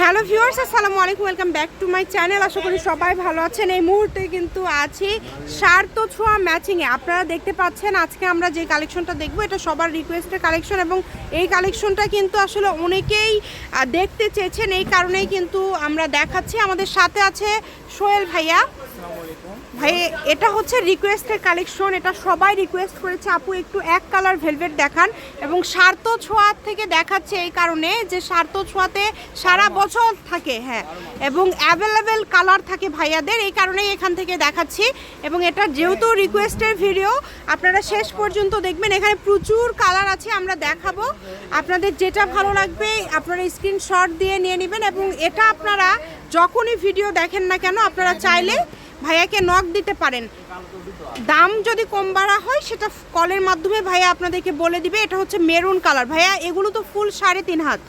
Hello viewers, আসসালামু আলাইকুম, welcome back to my channel. আশা করি সবাই ভালো আছেন। এই মুহূর্তে কিন্তু আছি সার্ত ছোঁয়া ম্যাচিংয়ে আপনারা দেখতে পাচ্ছেন, আজকে আমরা যে কালেকশনটা দেখব, এটা সবার রিকোয়েস্টের কালেকশন এবং এই কালেকশনটা কিন্তু আসলে অনেকেই দেখতে চেয়েছেন। এই কারণেই কিন্তু আমরা দেখাচ্ছি। আমাদের সাথে আছে সোহেল ভাইয়া। ভাই, এটা হচ্ছে রিকোয়েস্টের কালেকশন এটা সবাই রিকোয়েস্ট করেছে। আপু, একটু এক কালার ভেলভেট দেখান। এবং সার্ত ছোঁয়া থেকে দেখাচ্ছে এই কারণে যে সার্ত ছোঁয়াতে সারা বছর থাকে হ্যাঁ। এবং অ্যাভেলেবেল কালার থাকে ভাইয়াদের, এই কারণেই এখান থেকে দেখাচ্ছি। এবং এটা যেহেতু রিকোয়েস্টের ভিডিও আপনারা শেষ পর্যন্ত দেখবেন। এখানে প্রচুর কালার আছে, আমরা দেখাবো। আপনাদের যেটা ভালো লাগবে, আপনারা স্ক্রিনশট দিয়ে নিয়ে নেবেন। এবং এটা আপনারা যখনই ভিডিও দেখেন না কেন, আপনারা চাইলে ভাইয়াকে নক দিতে পারেন। দাম যদি কম বাড়া হয় সেটা কলের মাধ্যমে ভাইয়া আপনাদেরকে বলে দিবে। এটা হচ্ছে মেরুন কালার ভাইয়া এগুলো তো ফুল সাড়ে তিন হাত।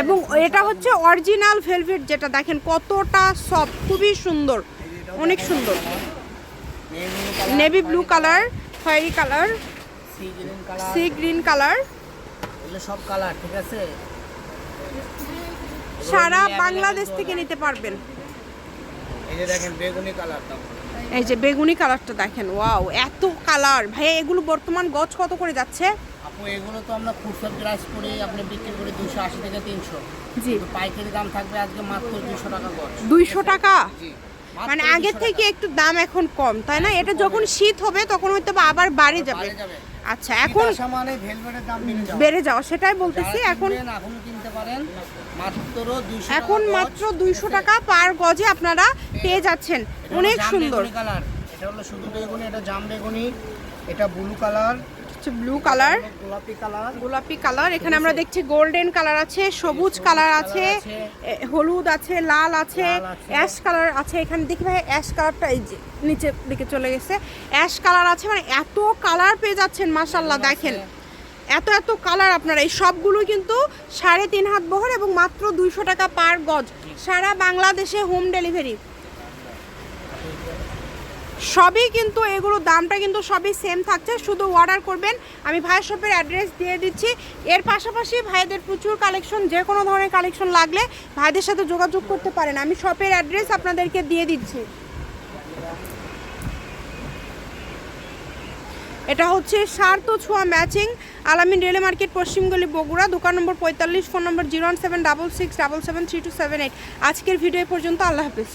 এবং এটা হচ্ছে অরিজিনাল ভেলভেট যেটা দেখেন কতটা সফট খুবই সুন্দর। অনেক সুন্দর। নেভি ব্লু কালার খয়েরি কালার সি গ্রিন কালার সব কালার ঠিক আছে? সারা বাংলাদেশ থেকে নিতে পারবেন। যে দেখেন বেগুনি কালার এই যে বেগুনি কালারটা দেখেন ওয়াও এত কালার। ভাইয়া এগুলো বর্তমান গছ কত করে যাচ্ছে? আপু এগুলো তো আমরা খুচরা প্রাইস করে আপনি বিক্রি করি দুশো আশি থেকে তিনশো। জি। পাইকারি দাম থাকবে আজকে মাত্র দুশো টাকা গজ। দুইশো টাকা? জি মানে আগের থেকে একটু দাম এখন কম তাই না? এটা যখন শীত হবে তখন হয়তো আবার বাড়ে যাবে। আচ্ছা এখন মানে ভেলভেটের দাম বেড়ে যাওয়া। সেটাই বলতেছি এখন এখন কিনতে পারেন মাত্র দুইশো এখন মাত্র দুইশো টাকা পার গজে আপনারা পেয়ে যাচ্ছেন। অনেক সুন্দর। কালার। এটা হলো শুধু বেগুনি এটা জাম বেগুনি এটা ব্লু কালার। ব্লু কালার গোলাপি কালার গোলাপি কালার এখানে আমরা দেখছি গোল্ডেন কালার আছে সবুজ কালার আছে হলুদ আছে লাল আছে অ্যাশ কালার আছে। এখানে দেখি ভাই অ্যাশ কালারটা এই যে নিচের দিকে চলে গেছে। অ্যাশ কালার আছে মানে এত কালার পেয়ে যাচ্ছেন মাশাল্লাহ দেখেন। এত এত কালার আপনারা। এই সবগুলো কিন্তু সাড়ে তিন হাত বহর এবং মাত্র দুইশো টাকা পার গজ। সারা বাংলাদেশে হোম ডেলিভারি সবই কিন্তু এগুলো দামটা কিন্তু সবই সেম থাকছে, শুধু অর্ডার করবেন। আমি ভাইয়ের শপের অ্যাড্রেস দিয়ে দিচ্ছি। এর পাশাপাশি ভাইদের প্রচুর কালেকশন যে কোনো ধরনের কালেকশন লাগলে ভাইদের সাথে যোগাযোগ করতে পারেন। আমি শপের অ্যাড্রেস আপনাদেরকে দিয়ে দিচ্ছি। এটা হচ্ছে সার্থ ছোঁয়া ম্যাচিং আলামিন রেলে মার্কেট, পশ্চিমগলি, বগুড়া, দোকান নম্বর পঁয়তাল্লিশ, phone number zero one seven double six double seven three two seven eight. আজকের ভিডিও পর্যন্ত আল্লাহ হাফিজ।